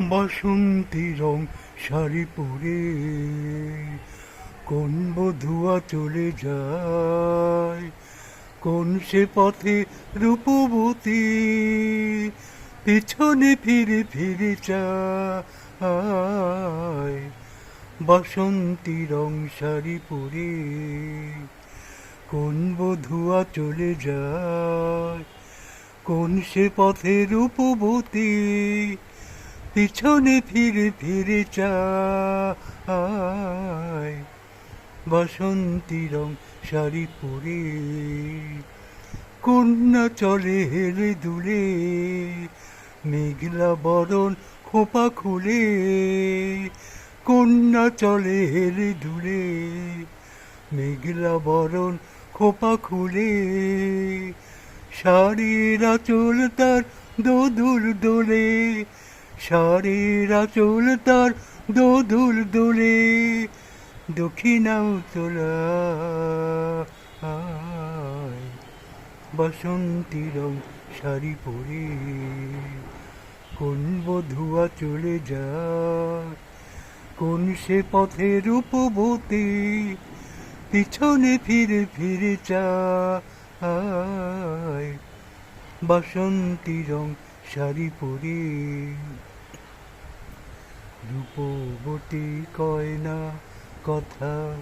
বাসন্তী রং শাড়ি পরে কোন বধুয়া চলে যায়? কোন সে পথে রূপবতী? পিছনে ফিরে ফিরে চায় বাসন্তী রং শাড়ি পরে কোন বধুয়া চলে যায়? কোন সে পথে রূপবতী? পিছনে ফিরে ফিরে চায় বাসন্তী রং শাড়ি পরে, কন্যা চলে হেলে দুলে মেঘলা বরণ খোপা খুলে, কন্যা চলে হেলে দুলে মেঘলা বরণ খোপা খুলে। শাড়ির আঁচল তার দোদুল দোলে শাড়ির আঁচল তার দোদুল দোলে দক্ষিণাও তোলা বাসন্তী রং শাড়ি পরে কোন বধুয়া চলে যায়? কোন সে পথে রূপবতী পিছনে ফিরে ফিরে চায় বাসন্তী রং শাড়ি পরে রূপবতী কয় না কথা,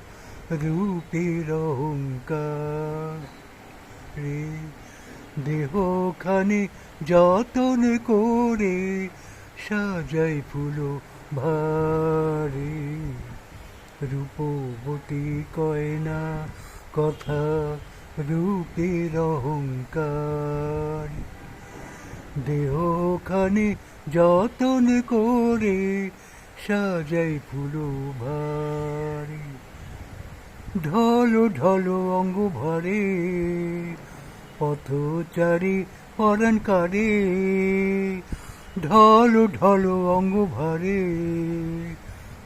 রূপের অহংকার। রে দেহখানে যতন করে সাজাই ফুলো ভারে। রূপবতী কয় না কথা, রূপের অহংকার। দেহখানে যতন করে সাজাই ফুলো ভারে ঢলো ঢলো অঙ্গ ভরে, পথচারী পরাণ কারে ঢলো ঢলো অঙ্গ ভরে,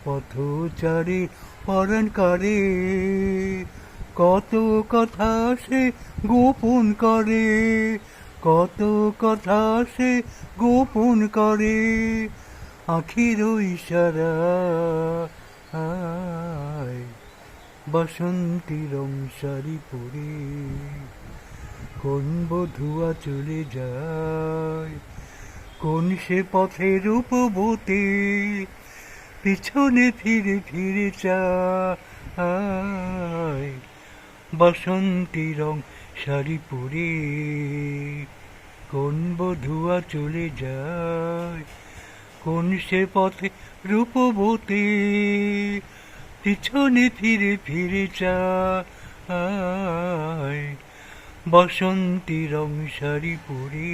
পথচারী পরাণ কারে কত কথা সে গোপন করে কত কথা সে গোপন করে আখির ইশারা। বাসন্তী রং শাড়ি পরে কোন বধুয়া চলে যায়? কোন সে পথে রূপবতী পিছনে ফিরে ফিরে চায় বাসন্তী রং শাড়ি পরে কোন বধুয়া চলে যায়? কোন সে পথে রূপবতী? পিছনে ফিরে ফিরে চায় বসন্তী রং শাড়ি পরে